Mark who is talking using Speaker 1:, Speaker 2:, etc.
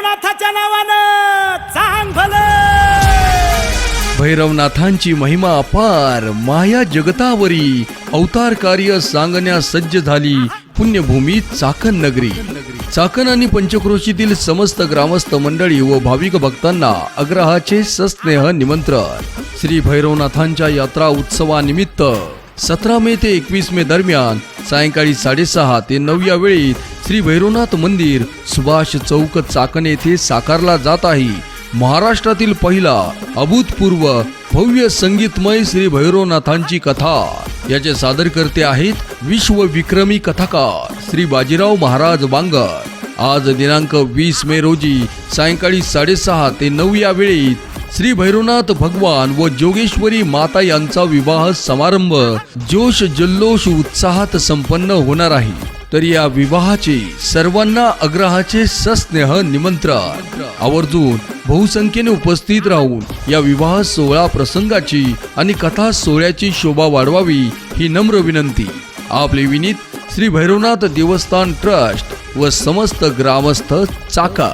Speaker 1: भैरवनाथाच्या नावानं. चांग भलं.
Speaker 2: भैरवनाथांची महिमा अपार. माया जगतावरी. अवतार कार्य सांगण्यास सज्ज झाली. पुण्यभूमी चाकण नगरी. चाकण आणि पंचक्रोशीतील समस्त ग्रामस्थ मंडळी व भाविक भक्तांना अग्रहाचे सस्नेह निमंत्रण. श्री भैरवनाथांच्या यात्रा उत्सवानिमित्त सतरा मे ते एकवीस मे दरम्यान सायंकाळी साडेसहा ते नऊ या वेळेत श्री भैरवनाथ मंदिर सुभाष चौक चाकण येथे साकारला जात आहे. महाराष्ट्रातील पहिला अभूतपूर्व भव्य संगीतमय श्री भैरवनाथांची कथा. याचे सादरकर्ते आहेत विश्व विक्रमी कथाकार श्री बाजीराव महाराज बांगर आज दिनांक वीस मे रोजी सायंकाळी साडेसहा ते नऊ या वेळेत श्री भैरवनाथ भगवान व जोगेश्वरी माता यांचा विवाह समारंभ जोश जल्लोष उत्साहात संपन्न होणार आहे. तर या विवाहाचे सर्वांना अग्रहाचे सस्नेह निमंत्रण. आवर्जून बहुसंख्येने उपस्थित राहून या विवाह सोहळा प्रसंगाची आणि कथा सोहळ्याची शोभा वाढवावी ही नम्र विनंती. आपले विनीत श्री भैरवनाथ देवस्थान ट्रस्ट व समस्त ग्रामस्थ चाका.